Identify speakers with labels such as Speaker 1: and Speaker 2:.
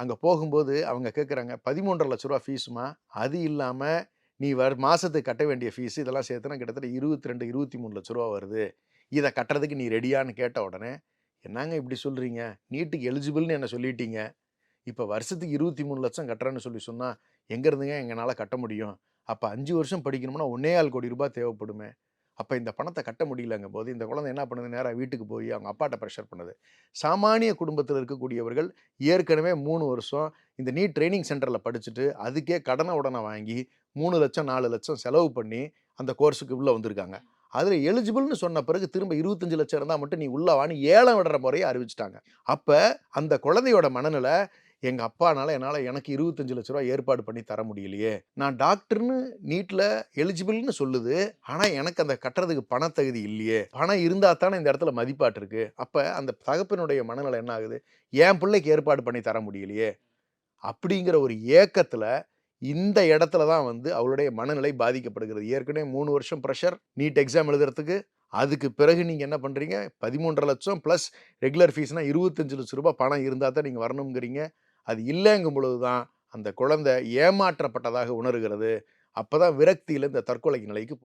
Speaker 1: அங்கே போகும்போது அவங்க கேட்குறாங்க பதிமூன்றரை லட்ச ரூபா ஃபீஸுமா அது இல்லாமல் நீ வர மாதத்துக்கு கட்ட வேண்டிய ஃபீஸ் இதெல்லாம் சேர்த்துனா கிட்டத்தட்ட இருபத்தி ரெண்டு இருபத்தி மூணு லட்ச ரூபா வருது. இதை கட்டுறதுக்கு நீ ரெடியான்னு கேட்ட உடனே என்னங்க இப்படி சொல்கிறீங்க நீட்டுக்கு எலிஜிபிள்னு என்ன சொல்லிட்டீங்க? இப்போ வருஷத்துக்கு இருபத்தி மூணு லட்சம் கட்டுறேன்னு சொல்லி சொன்னால் எங்கேருந்துங்க எங்களால் கட்ட முடியும். அப்போ அஞ்சு வருஷம் படிக்கணும்னா ஒன்னே ஆள் கோடி ரூபாய் தேவைப்படுமே. அப்போ இந்த பணத்தை கட்ட முடியலங்கும் போது இந்த குழந்தை என்ன பண்ணுது? நேராக வீட்டுக்கு போய் அவங்க அப்பாட்ட ப்ரெஷர் பண்ணுது. சாமானிய குடும்பத்தில் இருக்கக்கூடியவர்கள் ஏற்கனவே மூணு வருஷம் இந்த நீட் ட்ரைனிங் சென்டரில் படிச்சுட்டு அதுக்கே கடனை உடனே வாங்கி மூணு லட்சம் நாலு லட்சம் செலவு பண்ணி அந்த கோர்ஸுக்கு உள்ளே வந்திருக்காங்க. அதில் எலிஜிபிள்னு சொன்ன பிறகு திரும்ப இருபத்தஞ்சு லட்சம் இருந்தால் மட்டும் நீ உள்ளே வான்னு ஏழம் விடுற முறையை அறிவிச்சிட்டாங்க. அப்போ அந்த குழந்தையோட மனநிலை எங்கள் அப்பானால் என்னால் எனக்கு இருபத்தஞ்சு லட்ச ரூபா ஏற்பாடு பண்ணி தர முடியலையே. நான் டாக்டர்னு நீட்டில் எலிஜிபிள்னு சொல்லுது. ஆனால் எனக்கு அந்த கட்டுறதுக்கு பணத்தகுதி இல்லையே. பணம் இருந்தால் தானே இந்த இடத்துல மதிப்பாட்டு இருக்கு. அப்போ அந்த தகப்பனுடைய மனநிலை என்ன ஆகுது? என் பிள்ளைக்கு ஏற்பாடு பண்ணி தர முடியலையே. அப்படிங்கிற ஒரு ஏக்கத்தில் இந்த இடத்துல தான் வந்து அவளுடைய மனநிலை பாதிக்கப்படுகிறது. ஏற்கனவே மூணு வருஷம் ப்ரெஷர் நீட் எக்ஸாம் எழுதுறதுக்கு. அதுக்கு பிறகு நீங்கள் என்ன பண்ணுறீங்க பதிமூன்றரை லட்சம் ப்ளஸ் ரெகுலர் ஃபீஸ்னால் இருபத்தஞ்சு லட்ச ரூபாய் பணம் இருந்தால் தான் நீங்கள் வரணுங்கிறீங்க அது இல்லைங்கும் பொழுது தான் அந்த குழந்தை ஏமாற்றப்பட்டதாக உணர்கிறது. அப்போ தான் விரக்தியில் இந்த தற்கொலை நிலைக்கு